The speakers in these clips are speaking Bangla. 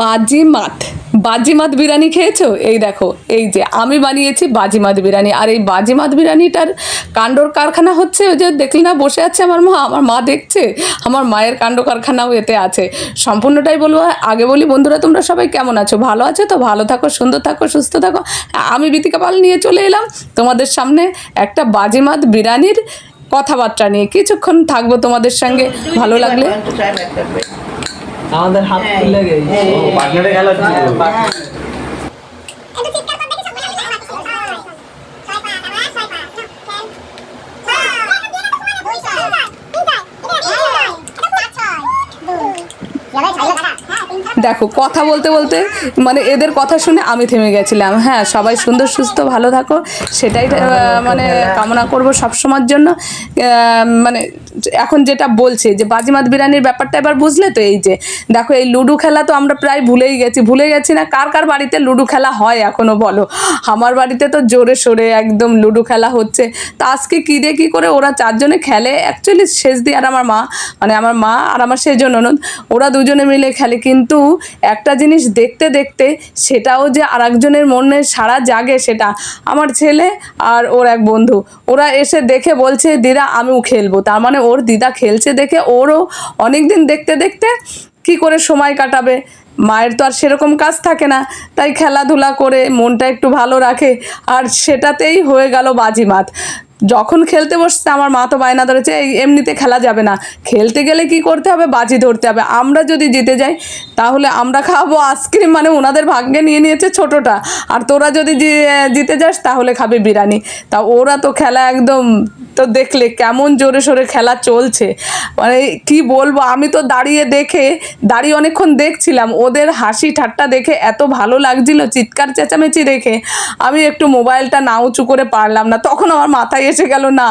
বাজিমাত। বাজিমাত বিরিয়ানি খেয়েছো? এই দেখো, এই যে আমি বানিয়েছি বাজিমাত বিরিয়ানি। আর এই বাজিমাত বিরিয়ানিটার কাণ্ডর কারখানা হচ্ছে ওই যে দেখলি না, বসে আছে আমার মা আমার মা দেখছে, আমার মায়ের কাণ্ড কারখানাও এতে আছে। সম্পূর্ণটাই বলব, আগে বলি, বন্ধুরা, তোমরা সবাই কেমন আছো? ভালো আছো তো? ভালো থাকো, সুন্দর থাকো, সুস্থ থাকো। আমি বিতিকা পাল নিয়ে চলে এলাম তোমাদের সামনে একটা বাজিমাত বিরিয়ানির কথাবার্তা নিয়ে। কিছুক্ষণ থাকব তোমাদের সঙ্গে। ভালো লাগলে। আমাদের হাত হ্যাঁ। খুলে গেছে। পার্টনারে খেলা দেখো, কথা বলতে বলতে মানে এদের কথা শুনে আমি থেমে গেছিলাম। হ্যাঁ সবাই সুন্দর, সুস্থ, ভালো থাকো। সেটাই মানে কামনা করব সবসময়ের জন্য। মানে এখন যেটা বলছে, যে বাজিমাত বিরিয়ানির ব্যাপারটা এবার বুঝলে তো এই যে, দেখো এই লুডো খেলা তো আমরা প্রায় ভুলেই গেছি। ভুলে গেছি না, কার কার বাড়িতে লুডো খেলা হয় এখনও বলো? আমার বাড়িতে তো জোরে সোরে একদম লুডো খেলা হচ্ছে। তা আজকে কী দিয়ে কী করে ওরা চারজনে খেলে? অ্যাকচুয়ালি শেষ দিয়ে আর আমার মা মানে আমার মা আর আমার সেজন ওরা দুজনে মিলে খেলে। কিন্তু একটা জিনিস দেখতে দেখতে সেটাও যে আর একজনের মনে সারা জাগে সেটা। আমার ছেলে আর ওর এক বন্ধু, ওরা এসে দেখে বলছে, দিদা, আমিও খেলব। তার মানে ওর দিদা খেলছে দেখে, ওরও অনেক দিন দেখতে দেখতে কি করে সময় কাটাবে? মায়ের তো আর সেরকম কাজ থাকে না, তাই খেলাধুলা করে মনটা একটু ভালো রাখে। আর সেটাতেই হয়ে গেল বাজিমাত। যখন খেলতে বসছে, আমার মা তো বায়না ধরেছে এমনিতে খেলা যাবে না। খেলতে গেলে কি করতে হবে? বাজি ধরতে হবে। আমরা যদি জিতে যাই, তাহলে আমরা খাব আইসক্রিম। মানে ওনাদের ভাগ্যে নিয়ে নিয়েছে ছোটোটা। আর তোরা যদি জিতে যাস, তাহলে খাবে বিরিয়ানি। তা ওরা তো খেলা একদম তো দেখলে কেমন জোরে সোরে খেলা চলছে। মানে কি বলব, আমি তো দাঁড়িয়ে দেখে, দাঁড়িয়ে অনেকক্ষণ দেখছিলাম, ওদের হাসি ঠাট্টা দেখে এত ভালো লাগছিল, চিৎকার চেঁচামেচি দেখে। আমি একটু মোবাইলটা না উঁচু করে পারলাম না, তখন আমার মাথায় এসে গেল, না,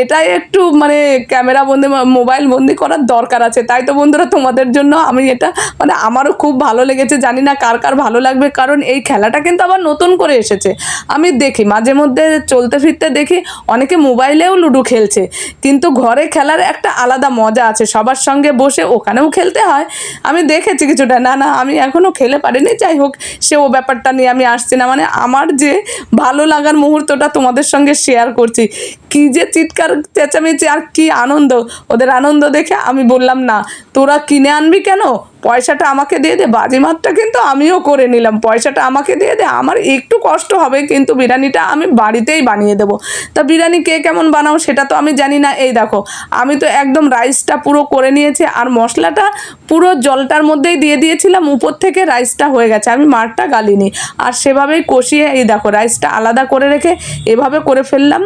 এটাই একটু মানে ক্যামেরা বন্দি, মোবাইল বন্দি করার দরকার আছে। তাই তো বন্ধুরা, তোমাদের জন্য আমি এটা মানে আমারও খুব ভালো লেগেছে, জানি না কার কার ভালো লাগবে, কারণ এই খেলাটা কিন্তু আবার নতুন করে এসেছে। আমি দেখি, মাঝে মধ্যে চলতে ফিরতে দেখি, অনেকে মোবাইলেও লুডো খেলছে। কিন্তু ঘরে খেলার একটা আলাদা মজা আছে। সবার সঙ্গে বসে ওখানেও খেলতে হয়। আমি দেখেছি কিছুটা। না না, আমি এখনও খেলে পারিনি। যাই হোক, সে ও ব্যাপারটা নিয়ে আমি আসছি না। মানে আমার যে ভালো লাগার মুহূর্তটা তোমাদের সঙ্গে শেয়ার করছি। কি যে চিৎকার, চেঁচামেচি আর কি আনন্দ। ওদের আনন্দ দেখে আমি বললাম, না, তোরা কিনে আনবি কেন? পয়সাটা আমাকে দিয়ে দে, বাজিমাতটা কিন্তু আমিও করে নিলাম। পয়সাটা আমাকে দিয়ে দে, আমার একটু কষ্ট হবে, কিন্তু বিরিয়ানিটা আমি বাড়িতেই বানিয়ে দেবো। তা বিরিয়ানি কে কেমন বানাও সেটা তো আমি জানি না। এই দেখো, আমি তো একদম রাইসটা পুরো করে নিয়েছি, আর মশলাটা পুরো জলটার মধ্যেই দিয়ে দিয়েছিলাম, উপর থেকে রাইসটা হয়ে গেছে, আমি মারটা গালিনি। আর সেভাবেই কষিয়ে, এই দেখো, রাইসটা আলাদা করে রেখে এভাবে করে ফেললাম।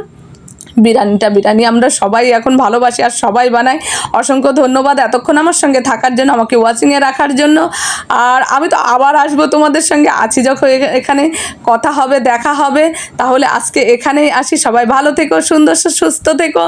বিরিয়ানিটা, বিরিয়ানি আমরা সবাই এখন ভালোবাসি আর সবাই বানাই অসংখ্য ধন্যবাদ এতক্ষণ আমার সঙ্গে থাকার জন্য, আমাকে ওয়াচিংয়ে রাখার জন্য। আর আমি তো আবার আসব তোমাদের সঙ্গে, আছি যখন এখানে কথা হবে, দেখা হবে। তাহলে আজকে এখানেই আসি। সবাই ভালো থেকো, সুন্দর সুস্থ থেকো।